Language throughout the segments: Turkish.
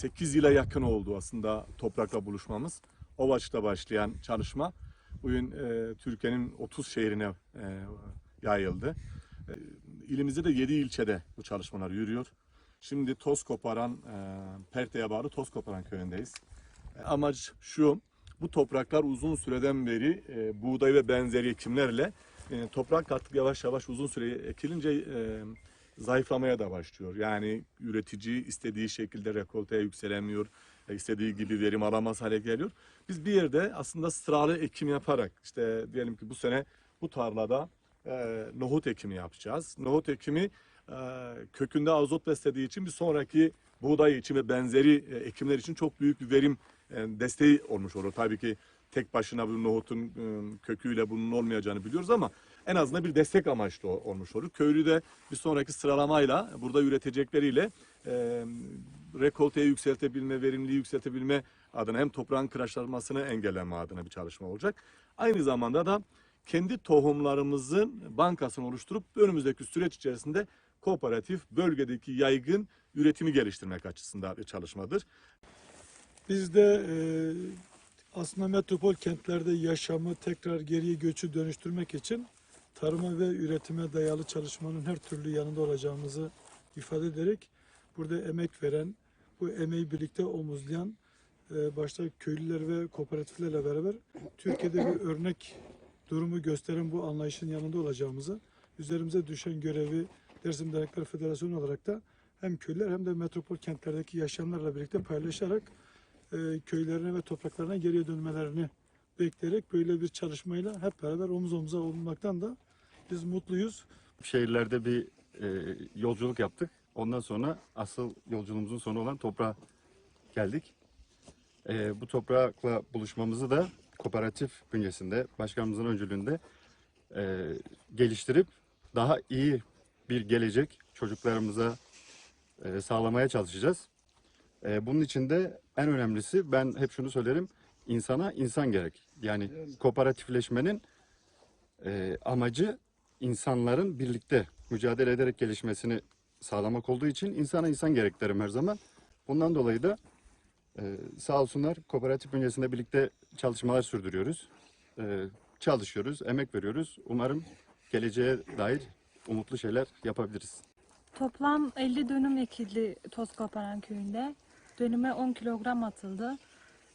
8 yıla yakın oldu aslında toprakla buluşmamız. Ovaç'ta başlayan çalışma bugün e, Türkiye'nin 30 şehrine e, yayıldı. E, ilimizde de 7 ilçede bu çalışmalar yürüyor. Şimdi toz koparan, e, Perte'ye bağlı toz koparan köyündeyiz. E, amaç şu, bu topraklar uzun süreden beri e, buğday ve benzeri ekimlerle e, toprak artık yavaş yavaş uzun süre ekilince e, zayıflamaya da başlıyor. Yani üretici istediği şekilde rekolteye yükselemiyor, e, istediği gibi verim alamaz hale geliyor. Biz bir yerde aslında sıralı ekim yaparak işte diyelim ki bu sene bu tarlada e, nohut ekimi yapacağız. Nohut ekimi e, kökünde azot beslediği için bir sonraki buğday için ve benzeri e, ekimler için çok büyük bir verim e, desteği olmuş olur. Tabii ki tek başına bu nohutun e, köküyle bunun olmayacağını biliyoruz ama en azından bir destek amaçlı olmuş olur. Köylü de bir sonraki sıralamayla burada üretecekleriyle e, rekolteyi yükseltebilme, verimliliği yükseltebilme adına hem toprağın kıraçlanmasını engelleme adına bir çalışma olacak. Aynı zamanda da kendi tohumlarımızın bankasını oluşturup önümüzdeki süreç içerisinde kooperatif bölgedeki yaygın üretimi geliştirmek açısından bir çalışmadır. Biz de e, aslında metropol kentlerde yaşamı tekrar geriye göçü dönüştürmek için tarıma ve üretime dayalı çalışmanın her türlü yanında olacağımızı ifade ederek burada emek veren, bu emeği birlikte omuzlayan e, başta köylüler ve kooperatiflerle beraber Türkiye'de bir örnek durumu gösteren bu anlayışın yanında olacağımızı, üzerimize düşen görevi Dersim Dernekler Federasyonu olarak da hem köylüler hem de metropol kentlerdeki yaşayanlarla birlikte paylaşarak e, köylerine ve topraklarına geriye dönmelerini bekleyerek böyle bir çalışmayla hep beraber omuz omuza olmaktan da biz mutluyuz. şehirlerde bir e, yolculuk yaptık. Ondan sonra asıl yolculuğumuzun sonu olan toprağa geldik. E, bu toprakla buluşmamızı da kooperatif bünyesinde, başkanımızın öncülüğünde e, geliştirip daha iyi bir gelecek çocuklarımıza e, sağlamaya çalışacağız. E, bunun için de en önemlisi ben hep şunu söylerim, insana insan gerek. Yani kooperatifleşmenin e, amacı insanların birlikte mücadele ederek gelişmesini sağlamak olduğu için insana insan gerek derim her zaman. Bundan dolayı da e, sağ olsunlar kooperatif bünyesinde birlikte çalışmalar sürdürüyoruz. E, çalışıyoruz, emek veriyoruz. Umarım geleceğe dair umutlu şeyler yapabiliriz. Toplam 50 dönüm ekildi Tozkoparan köyünde. Dönüme 10 kilogram atıldı.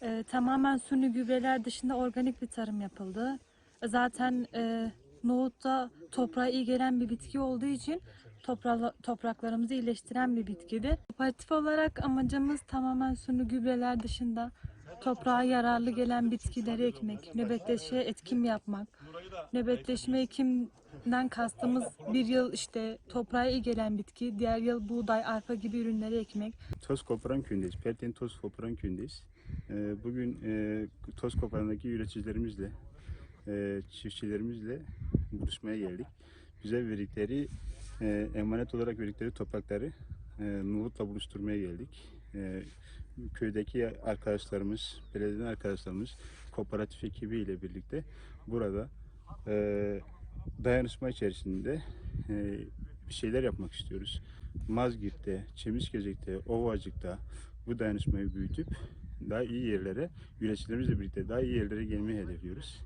Ee, tamamen suni gübreler dışında organik bir tarım yapıldı. Zaten e, nohut da toprağa iyi gelen bir bitki olduğu için topra- topraklarımızı iyileştiren bir bitkidi. Kooperatif olarak amacımız tamamen suni gübreler dışında toprağa yararlı gelen bitkileri ekmek, nöbetleşe etkim yapmak. Nöbetleşme ekimden kastımız bir yıl işte toprağa iyi gelen bitki, diğer yıl buğday, arpa gibi ürünleri ekmek. Toz Koparan köyündeyiz. Perten Toz Koparan köyündeyiz. Ee, Bugün e, Toz Koparan'daki üreticilerimizle, e, çiftçilerimizle buluşmaya geldik. Bize verdikleri, e, emanet olarak verdikleri toprakları nohutla buluşturmaya geldik. E, Köydeki arkadaşlarımız, belediyeden arkadaşlarımız, kooperatif ekibiyle birlikte burada e, dayanışma içerisinde e, bir şeyler yapmak istiyoruz. Mazgirt'te, Çemizgecek'te, Ovacık'ta bu dayanışmayı büyütüp daha iyi yerlere, üreticilerimizle birlikte daha iyi yerlere gelmeyi hedefliyoruz.